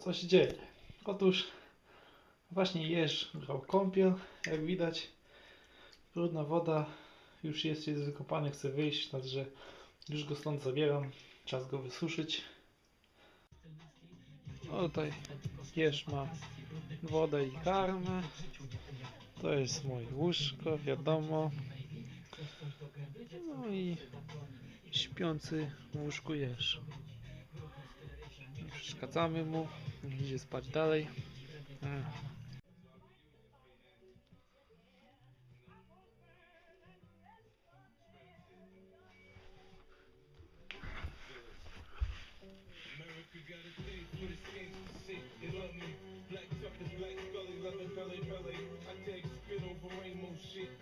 Co się dzieje? Otóż właśnie jeż brał kąpiel, jak widać. Brudna woda, już jest, jest wykopany, chce wyjść, także już go stąd zabieram. Czas go wysuszyć. O tutaj jeż ma wodę i karmę. To jest moje łóżko, wiadomo. No i śpiący w łóżku jeż. Przeszkadzamy mu, idzie spać dalej. Shit,